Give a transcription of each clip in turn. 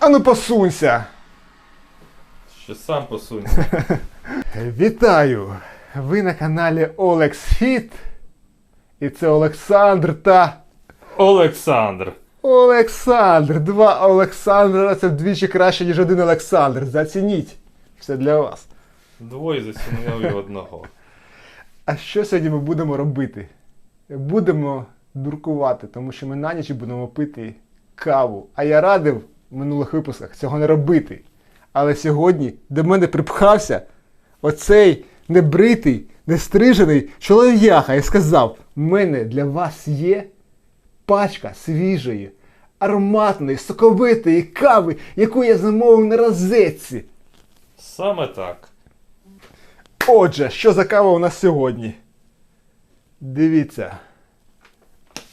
Ану посунься. Ще сам посунься. Вітаю! Ви на каналі Олекс Фіт. І це Олександр та Олександр. Олександр. Два Олександра це вдвічі краще, ніж один Олександр. Зацініть. Все для вас. Двоє зацінив і одного. А що сьогодні ми будемо робити? Будемо дуркувати, тому що ми на ніч будемо пити каву. А я радив в минулих випусках цього не робити. Але сьогодні до мене припхався оцей небритий, нестрижений чолов'яха і сказав: у мене для вас є пачка свіжої, ароматної, соковитої кави, яку я замовив на розетці. Саме так. Отже, що за кава у нас сьогодні? Дивіться.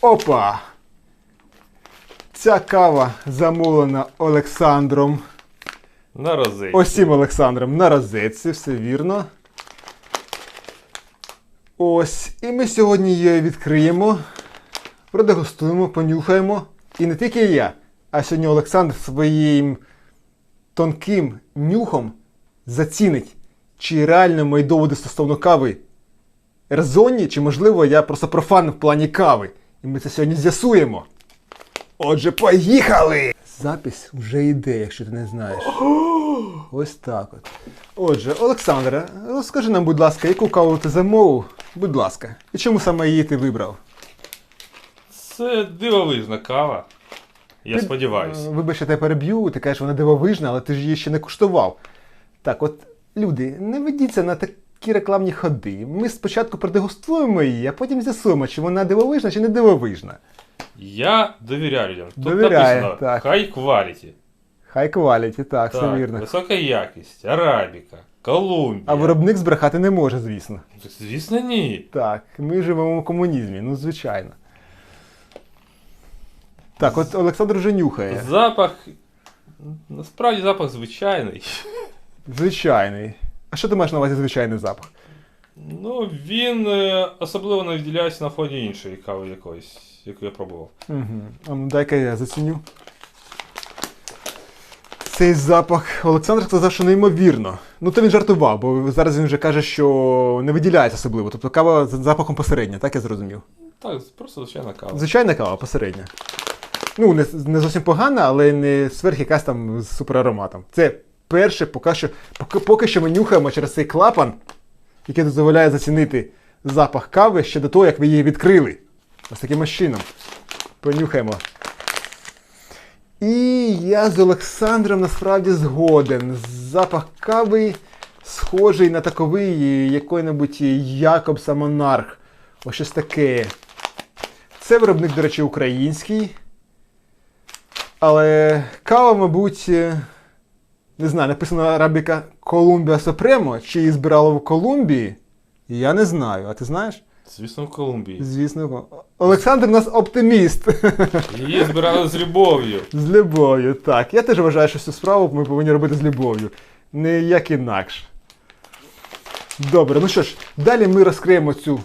Опа! Ця кава замовлена Олександром. На розетці. Ось цим Олександром на розетці, все вірно. Ось. І ми сьогодні її відкриємо, продегустуємо, понюхаємо. І не тільки я, а сьогодні Олександр своїм тонким нюхом зацінить, чи реально мої доводи стосовно кави резонні, чи можливо я просто профан в плані кави. І ми це сьогодні з'ясуємо. Отже, поїхали! Запись вже йде, якщо ти не знаєш. Ось так от. Отже, Олександре, розкажи нам, будь ласка, яку каву ти замовив? Будь ласка. І чому саме її ти вибрав? Це дивовижна кава. Я Ти, сподіваюся. е, Вибач, я тебе переб'ю, ти кажеш, вона дивовижна, але ти ж її ще не куштував. Так, от, люди, не ведіться на такі рекламні ходи. Ми спочатку продегустуємо її, а потім з'ясуємо, чи вона дивовижна, чи не дивовижна. Я довіряю людям. Тут Довіряє, написано так. high quality. Хай кваліті, так, все Так, вірно. висока якість, арабіка, Колумбія. А виробник збрехати не може, звісно. Звісно, ні. Так, ми живемо в комунізмі, ну звичайно. Так, от Олександр вже нюхає. Запах. Насправді запах звичайний. Звичайний. А що ти маєш на увазі звичайний запах? Ну, він е, особливо не виділяється на фоні іншої кави якоїсь, яку я пробував. Угу. А ну дай-ка я заціню. Цей запах Олександр сказав, що неймовірно. Ну то він жартував, бо зараз він вже каже, що не виділяється особливо. Тобто кава з запахом посередня, так я зрозумів. Так, просто звичайна кава. Звичайна кава посередня. Ну, не, не зовсім погана, але не сверх якась там з суперароматом. Це перше, поки що, поки, поки що ми нюхаємо через цей клапан, який дозволяє зацінити запах кави ще до того, як ви її відкрили. Ось таким чином. Понюхаємо. І я з Олександром насправді згоден. Запах кави схожий на таковий який-небудь Якобса Монарх. Ось щось таке. Це виробник, до речі, український. Але кава, мабуть, не знаю, написано Арабіка Колумбія Супремо, чи її збирали в Колумбії. Я не знаю, а ти знаєш? Звісно, в Колумбії. Звісно. Олександр у нас оптиміст. Її збирали з любов'ю. З любов'ю, так. Я теж вважаю, що цю справу ми повинні робити з любов'ю. Не як інакше. Добре, ну що ж, далі ми розкриємо цю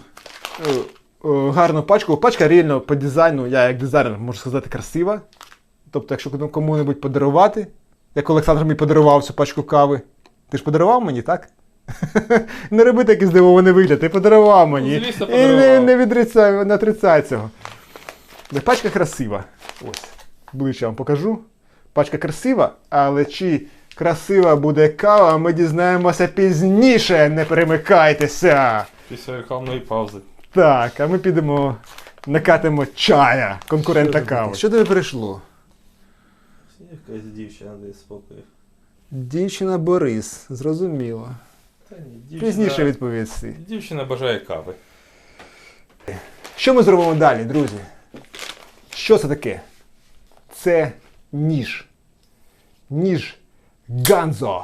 е, е, гарну пачку. Пачка реально по дизайну, я як дизайнер можу сказати, красива. Тобто, якщо кому-небудь подарувати, як Олександр мені подарував цю пачку кави. Ти ж подарував мені, так? Не роби такий здивований вигляд, ти подарував мені. Ну, звісно, І не, подарував. не відрицай, не отрицай цього. Пачка красива. Ось. Ближче вам покажу. Пачка красива, але чи красива буде кава, ми дізнаємося пізніше. Не перемикайтеся. Після рекламної паузи. Так, а ми підемо накатимо чая, конкурента Що кави. Що тобі прийшло? Якась дівчина дає спокою. Дівчина Борис, зрозуміло. Та ні, дівчина... Пізніше відповісти. Дівчина бажає кави. Що ми зробимо далі, друзі? Що це таке? Це ніж. Ніж Ганзо.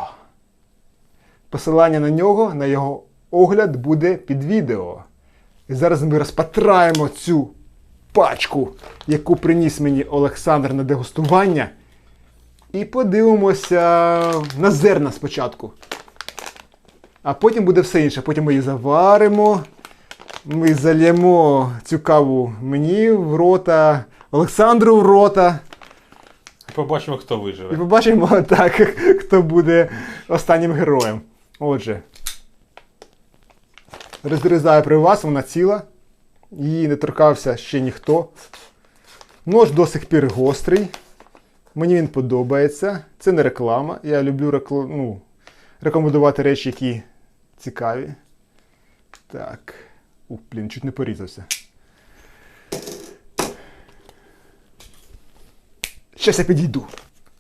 Посилання на нього, на його огляд буде під відео. І зараз ми розпатраємо цю пачку, яку приніс мені Олександр на дегустування. І подивимося на зерна спочатку. А потім буде все інше. Потім ми її заваримо. Ми зальємо цю каву мені в рота, Олександру в рота. побачимо, хто виживе. І побачимо так, хто буде останнім героєм. Отже. Розрізаю при вас, вона ціла. Її не торкався ще ніхто. Нож до сих пір гострий. Мені він подобається. Це не реклама. Я люблю рекл... ну, рекомендувати речі, які цікаві. Так. Ух, блін, чуть не порізався. Щас я підійду.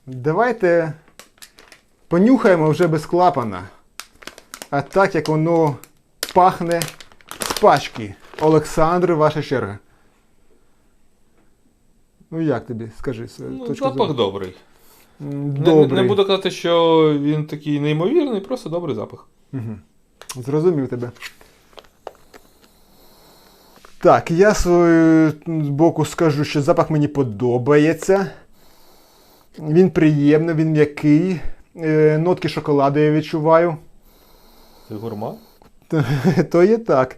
Давайте понюхаємо вже без клапана. А так як воно пахне з пачки. Олександр, ваша черга. Ну як тобі, скажи Ну, точку запах зору. Добрий. Не, не буду казати, що він такий неймовірний, просто добрий запах. Угу. Зрозумів тебе. Так, я свою з боку скажу, що запах мені подобається. Він приємний, він м'який. Е, Нотки шоколаду я відчуваю. Ти гурман? То є так.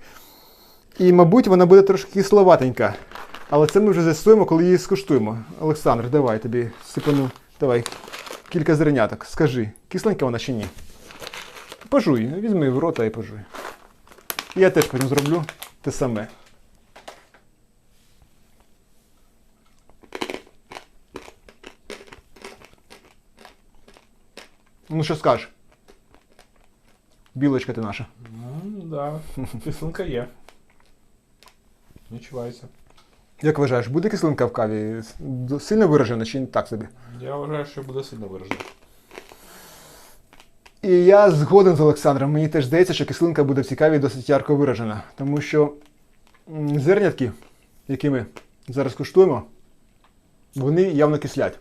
І, мабуть, вона буде трошки кисловатенька. Але це ми вже з'ясуємо, коли її скуштуємо. Олександр, давай тобі сипану. Давай. Кілька зерняток. Скажи, кисленька вона чи ні? Пожуй, візьми в рота і пожуй. Я теж потім зроблю те саме. Ну, що скажеш? Білочка ти наша. Ну, да. Кислинка є. Відчувається. Як вважаєш, буде кислинка в каві сильно виражена чи не так собі? Я вважаю, що буде сильно виражено. І я згоден з Олександром. Мені теж здається, що кислинка буде в цій каві досить ярко виражена. Тому що зернятки, які ми зараз куштуємо, вони явно кислять.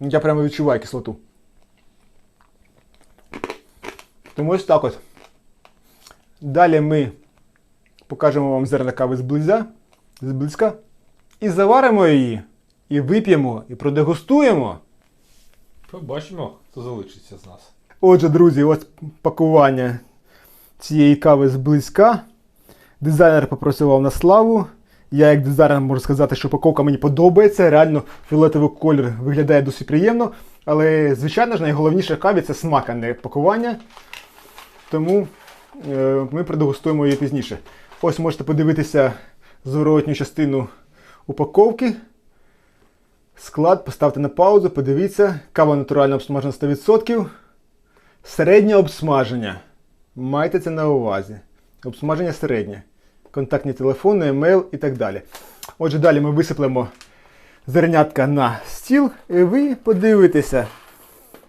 Я прямо відчуваю кислоту. Тому ось так от. Далі ми покажемо вам зерна кави зблизя, зблизька. І заваримо її, і вип'ємо, і продегустуємо. Побачимо, хто залишиться з нас. Отже, друзі, ось пакування цієї кави зблизька. Дизайнер попрацював на славу. Я, як дизайнер, можу сказати, що упаковка мені подобається. Реально, фіолетовий колір виглядає досить приємно. Але, звичайно ж, найголовніше в каві це смак, а не пакування. Тому е, ми продегустуємо її пізніше. Ось можете подивитися зворотню частину упаковки. Склад поставте на паузу, подивіться. Кава натурально обсмажена 100%. Середнє обсмаження. Майте це на увазі. Обсмаження середнє. Контактні телефони, емейл і так далі. Отже, далі ми висиплемо зернятка на стіл, і ви подивитеся,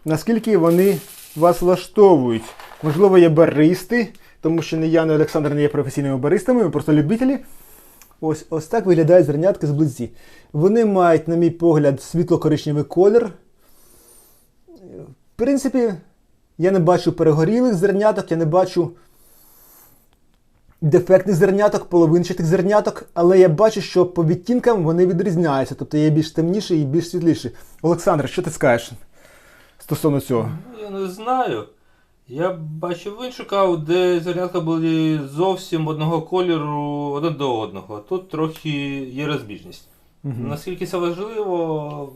наскільки вони вас влаштовують. Можливо, є баристи, тому що не я, не Олександр не є професійними баристами, ми просто любителі. Ось, ось так виглядають зернятки зблизі. Вони мають, на мій погляд, світло-коричневий колір. В принципі, я не бачу перегорілих зерняток, я не бачу дефектних зерняток, половинчатих зерняток, але я бачу, що по відтінкам вони відрізняються. Тобто є більш темніші і більш світліші. Олександр, що ти скажеш стосовно цього? Ну, я не знаю. Я бачив іншу каву, де зернятка були зовсім одного кольору один до одного. Тут трохи є розбіжність. Наскільки це важливо,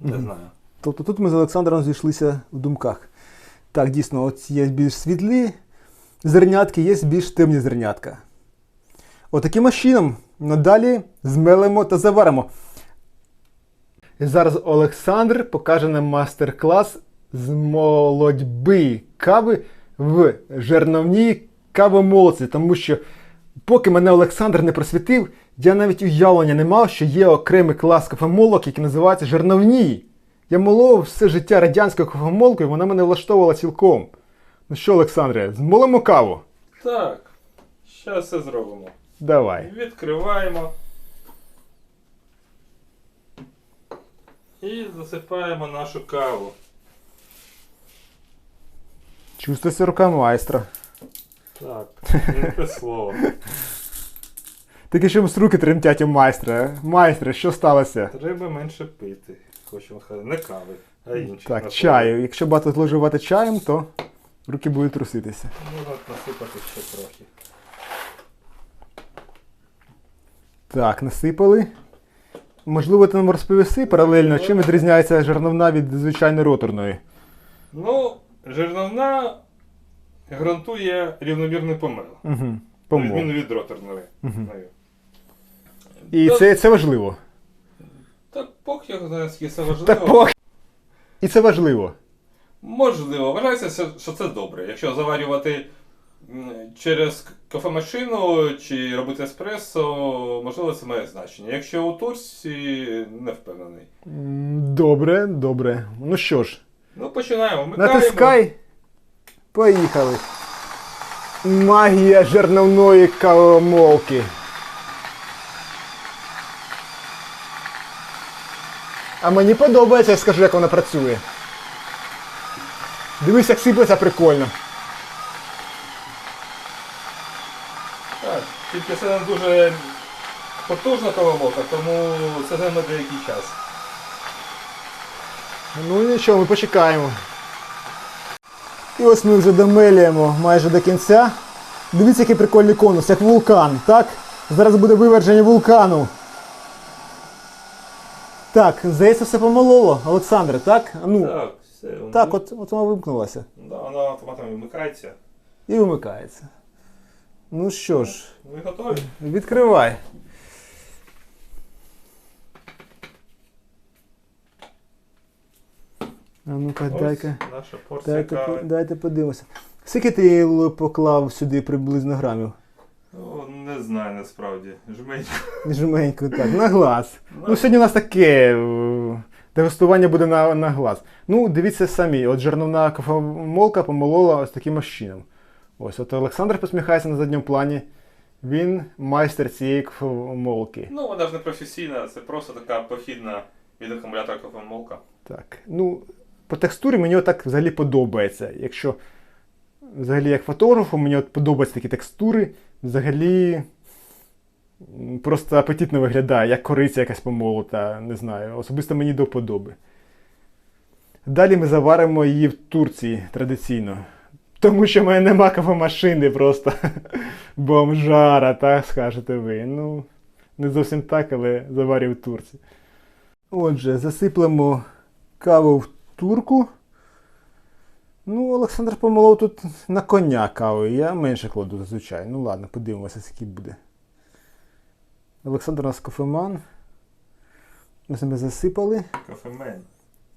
не Мгм. знаю. Тобто тут ми з Олександром зійшлися в думках. Так, дійсно, от є більш світлі зернятки, є більш темні зернятка. Отаким ось чином надалі змелимо та заваримо. І зараз Олександр покаже нам мастер-клас з молодьби кави в жерновній кавомолці, тому що поки мене Олександр не просвітив, я навіть уявлення не мав, що є окремий клас кафемолок, який називається жерновні. Я молов все життя радянською кафемолкою, вона мене влаштовувала цілком. Ну що, Олександре, змолимо каву? Так, зараз це зробимо. Давай. Відкриваємо. І засипаємо нашу каву. Чувствується рука майстра. Так, те слово. Таке чомусь руки тремтять у майстра. Майстре, що сталося? Треба менше пити. Хочемо сказати, не кави, а інші. Так, чаю. Якщо багато зловживати чаєм, то руки будуть труситися. Можна насипати ще трохи. Так, насипали. Можливо, ти нам розповіси паралельно, чим відрізняється жерновна від звичайної роторної. Ну, жерновна гарантує рівномірний помил. Угу. На відміну від роторної. Нею. І Та- це, це важливо. Та пох його знає, скільки це важливо. Так пох. І це важливо. Можливо, вважається, що- що це добре. Якщо заварювати м, через к- кофемашину чи робити еспресо, можливо, це має значення. Якщо у турці, не впевнений. М, Добре, добре. Ну що ж, Ну, починаємо. Вмикаємо. натискай. Поїхали. Магія жерновної кавомолки. А мені подобається, я скажу, як вона працює. Дивись, як сиплеться прикольно. Так, тільки це не дуже потужна кавомолка, тому це займе деякий час. Ну і нічого, ми почекаємо. І ось ми вже домелюємо майже до кінця. Дивіться, який прикольний конус, як вулкан, так? Зараз буде виверження вулкану. Так, здається, все помололо, Олександре, так? Ну, так, Так, от, от вона вимкнулася. Да, вона автоматом вмикається. І вимикається. Ну що ж, Ви готові? відкривай. А ну-ка, дай-ка. Наша порція Дайте, кави. дайте подивимося. Скільки ти л- поклав сюди приблизно грамів? Ну, не знаю насправді. Жменько. Жменько, так, на глаз. Ну. Ну, сьогодні у нас таке е, дегустування буде на, на глаз. Ну, дивіться самі, от жерновна кофемолка помолола ось таким ось чином. Ось, от Олександр посміхається на задньому плані. Він майстер цієї кофемолки. Ну, вона ж не професійна, це просто така похідна від акумулятора кофемолка. Так. Ну, по текстурі мені отак взагалі подобається. Якщо взагалі як фотографу, мені от подобаються такі текстури, взагалі просто апетитно виглядає, як кориця якась помолота, не знаю. Особисто мені до вподоби. Далі ми заваримо її в Турції традиційно. Тому що в мене нема кавомашини просто бомжара, так скажете ви. Ну, не зовсім так, але заварю в Турції. Отже, засиплемо каву в турку. Ну, Олександр помолов тут на коня кави. Я менше кладу зазвичай. Ну ладно, подивимося, скільки буде. Олександр у нас кофеман. Ми себе засипали. Кофемен.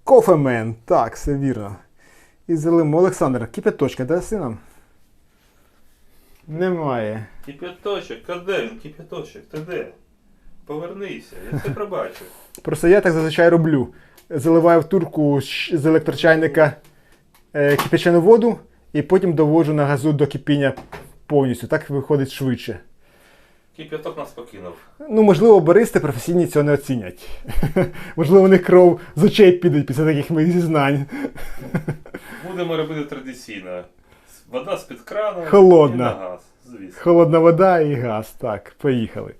Кофемен! Так, все вірно. І залимо. Олександр, кипяточка, даси нам? Немає. Кип'яточок, а де він? Кип'яточок, ти де? Повернися, я це пробачу. Просто я так зазвичай роблю. Заливаю в турку з електрочайника е, кипячену воду і потім доводжу на газу до кипіння повністю. Так виходить швидше. Кип'яток нас покинув. Ну, можливо, баристи професійні цього не оцінять. можливо, у них кров з очей підуть після таких моїх зізнань. Будемо робити традиційно. Вода з-під крану Холодна. і на газ, звісно. Холодна вода і газ. Так, поїхали.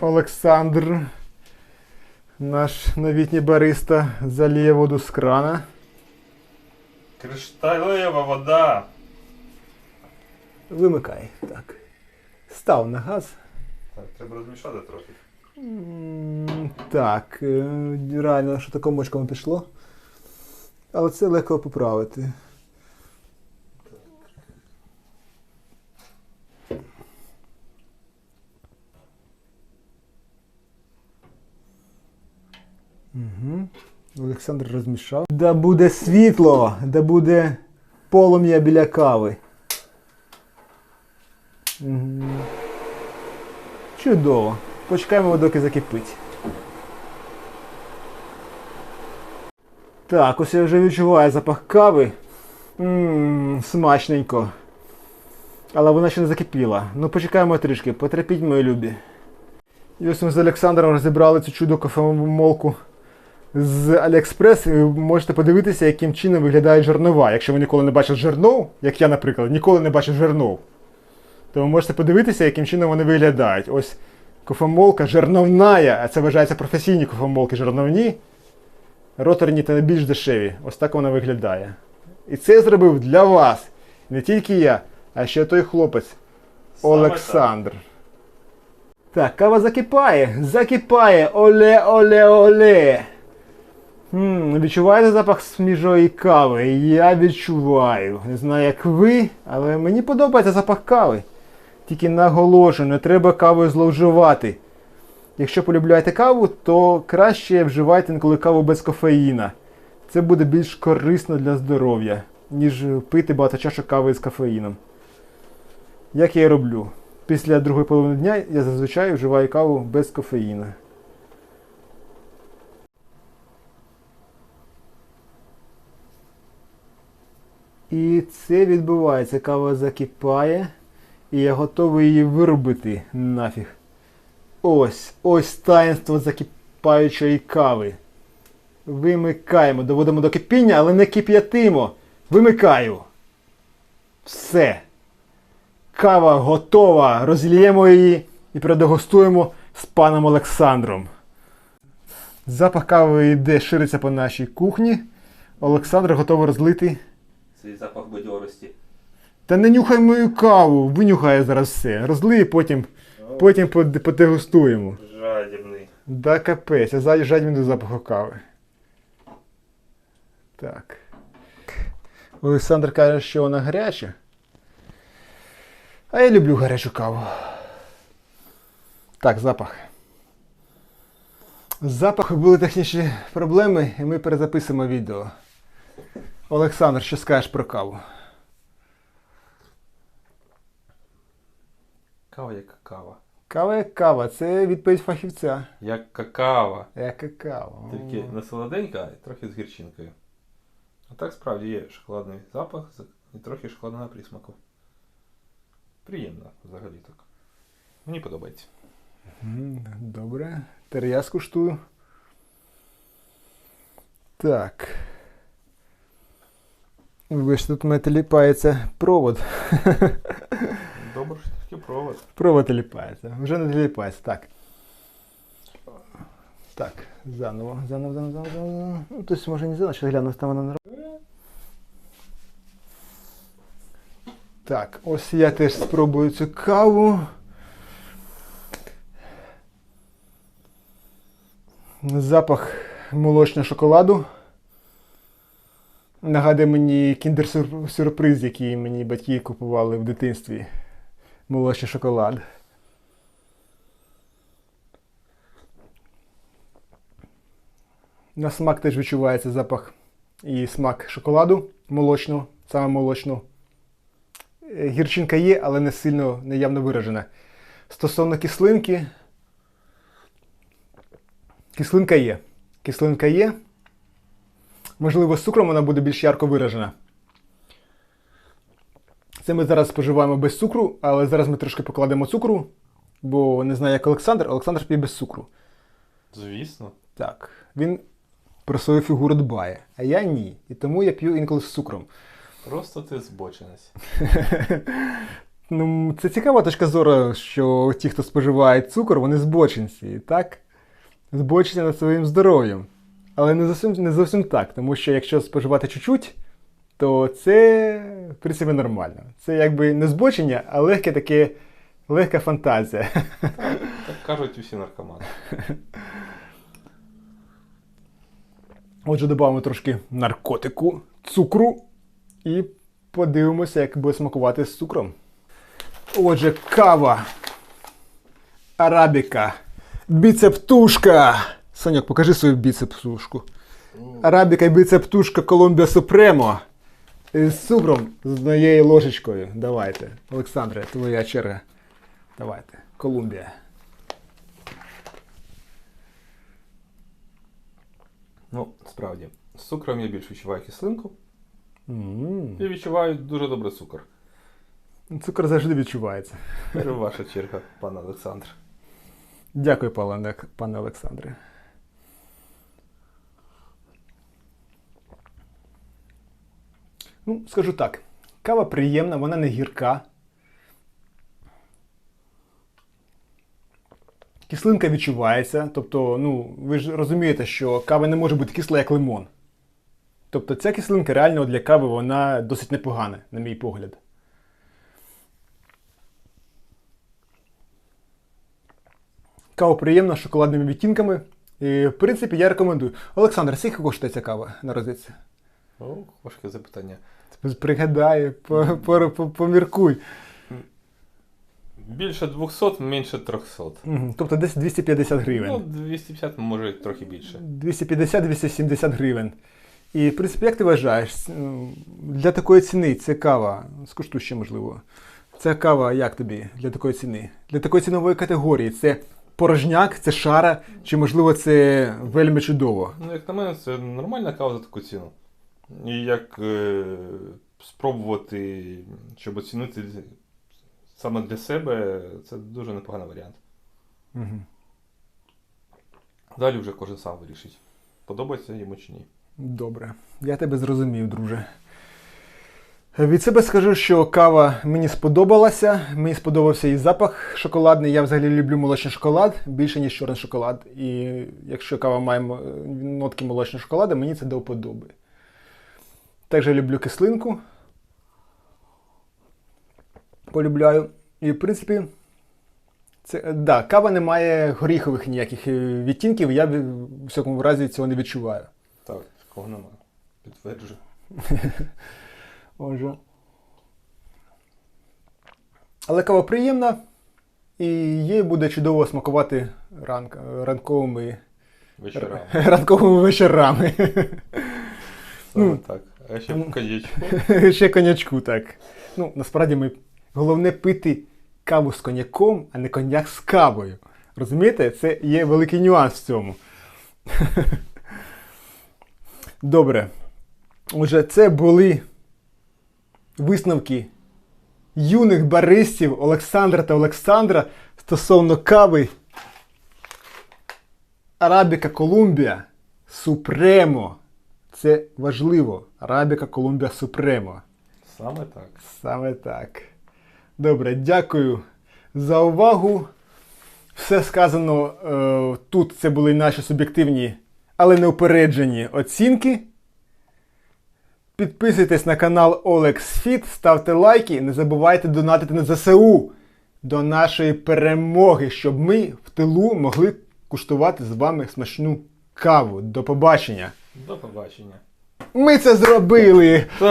Олександр, наш новітній бариста, заліє воду з крана. Кришталева вода. Вимикай. Так. Став на газ. Так, треба розмішати трохи. М, Так, е, реально, що таке мочком пішло. Але це легко поправити. Угу. Олександр розмішав. Да буде світло, да буде полум'я біля кави. Угу. Чудово. Почекаємо, доки закипить. Так, ось я вже відчуваю запах кави. Ммм, смачненько. Але вона ще не закипіла. Ну почекаємо трішки, потерпіть, мої любі. І ось ми з Олександром розібрали цю чудо кофемолку з Аліекспрес. І можете подивитися, яким чином виглядають жернова. Якщо ви ніколи не бачили жернов, як я, наприклад, ніколи не бачив жернов, то ви можете подивитися, яким чином вони виглядають. Ось кофемолка жерновна, а це вважається професійні кофемолки жерновні. Роторні та більш дешеві. Ось так вона виглядає. І це я зробив для вас. Не тільки я, а ще той хлопець Олександр. Так, кава закипає, закипає. Оле, оле, оле. Відчуваєте запах свіжої кави? Я відчуваю. Не знаю, як ви, але мені подобається запах кави. Тільки наголошую, не треба кавою зловживати. Якщо полюбляєте каву, то краще вживайте інколи каву без кофеїна. Це буде більш корисно для здоров'я, ніж пити багато чашок кави з кофеїном. Як я і роблю. Після другої половини дня я зазвичай вживаю каву без кофеїна. І це відбувається. Кава закипає, і я готовий її виробити нафіг. Ось, ось таїнство закипаючої кави. Вимикаємо, доводимо до кипіння, але не кип'ятимо. Вимикаю. Все. Кава готова. Розліємо її і продегустуємо з паном Олександром. Запах кави йде, шириться по нашій кухні. Олександр готовий розлити. Цей запах бадьорості. Та не нюхай мою каву, винюхає зараз все. Розлий, потім, потім под- подегустуємо. Жадібний. Да капець, а я заїжджать до запаху кави. Так. Олександр каже, що вона гаряча. А я люблю гарячу каву. Так, запах. З запаху були технічні проблеми, і ми перезаписуємо відео. Олександр, що скажеш про каву? Кава як какава. Кава як кава, це відповідь фахівця. Як какава. Яка кава? Тільки не солоденька, а трохи з гірчинкою. А так справді є шоколадний запах і трохи шоколадного присмаку. Приємно взагалі так. Мені подобається. Добре. Тепер я скуштую. Так. Вибачте, тут у мене теліпається провод. Добре, що таки провод. Провод теліпається. Вже не теліпається. Так. Так, заново, заново, заново, заново, заново. Ну, тобто, може не заново, що гляну, там вона не робить. Так, ось я теж спробую цю каву. Запах молочного шоколаду. Нагадує мені кіндер-сюрприз, який мені батьки купували в дитинстві. Молочний шоколад. На смак теж відчувається запах і смак шоколаду молочного, саме молочного. Е, Гірчинка є, але не сильно неявно виражена. Стосовно кислинки. Кислинка є. Кислинка є. Можливо, з цукром вона буде більш ярко виражена. Це ми зараз споживаємо без цукру, але зараз ми трошки покладемо цукру, бо не знаю, як Олександр, Олександр п'є без цукру. Звісно. Так, він про свою фігуру дбає, а я ні. І тому я п'ю інколи з цукром. Просто ти збочинець. Ну, це цікава точка зору, що ті, хто споживає цукор, вони збочинці. Так? Збочаться над своїм здоров'ям. Але не зовсім, не зовсім так, тому що якщо споживати чуть-чуть, то це, в принципі, нормально. Це якби не збочення, а легке таке, легка фантазія. Так кажуть усі наркомани. Отже, додамо трошки наркотику, цукру і подивимося, як буде смакувати з цукром. Отже, кава. Арабіка. Біцептушка. Саньок, покажи свою біцептушку. Арабіка і біцептушка Колумбія Супремо. З цукром з однією ложечкою. Давайте. Олександре, твоя черга. Давайте. Колумбія. Ну, справді, з цукром я більш відчуваю кислинку М. і відчуваю дуже добре цукор. Цукор завжди відчувається. Ваша черга, пане Олександр. Дякую, пане Олександре. Ну, скажу так, кава приємна, вона не гірка. Кислинка відчувається. Тобто, ну, ви ж розумієте, що кава не може бути кисла, як лимон. Тобто ця кислинка реально для кави вона досить непогана, на мій погляд. Кава приємна з шоколадними відтінками. І, в принципі, я рекомендую. Олександр, скільки коштує ця кава на розетці? О, важке запитання. Пригадай, по- по- поміркуй. Більше 200, менше 300. Мгм, Тобто десь 250 гривень. Ну, 250, може трохи більше. 250-270 гривень. І, в принципі, як ти вважаєш, ну, для такої ціни це кава, скуштуй ще можливо. Ця кава як тобі для такої ціни? Для такої цінової категорії це порожняк, це шара, чи можливо це вельми чудово? Ну, як на мене, це нормальна кава за таку ціну. І як е, спробувати, щоб оцінити саме для себе, це дуже непоганий варіант. Угу. Далі вже кожен сам вирішить, подобається йому чи ні. Добре, я тебе зрозумів, друже. Від себе скажу, що кава мені сподобалася. Мені сподобався і запах шоколадний. Я взагалі люблю молочний шоколад більше, ніж чорний шоколад. І якщо кава має нотки молочного шоколаду, мені це до вподоби. Також я люблю кислинку. Полюбляю. І, в принципі, це, да, кава не має горіхових ніяких е, відтінків, я в всякому разі цього не відчуваю. Так, такого немає. Підтверджую. Отже. Але кава приємна і їй буде чудово смакувати ранк, ранковими, Вечорами. ранковими вечорами. Саме так. А ще в коньячку. Ще конячку, так. Ну, насправді ми головне пити каву з коньяком, а не коньяк з кавою. Розумієте? Це є великий нюанс в цьому. Добре. Отже, це були висновки юних баристів Олександра та Олександра стосовно кави Арабіка Колумбія Супремо. Це важливо. Арабіка Колумбія Супремо. Саме так. Саме так. Добре, дякую за увагу. Все сказано е, тут це були наші суб'єктивні, але неупереджені оцінки. Підписуйтесь на канал Olex Fit, ставте лайки, не забувайте донатити на ЗСУ до нашої перемоги, щоб ми в тилу могли куштувати з вами смачну каву. До побачення! До побачення. Ми це зробили! Це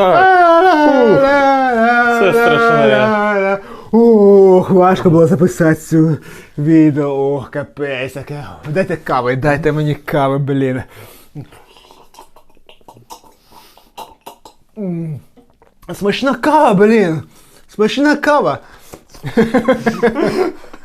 страшне. Ох, важко було записати цю відео. Ох, капець, яке. Дайте кави, дайте мені кави, блін. Смачна кава, блін. Смачна кава.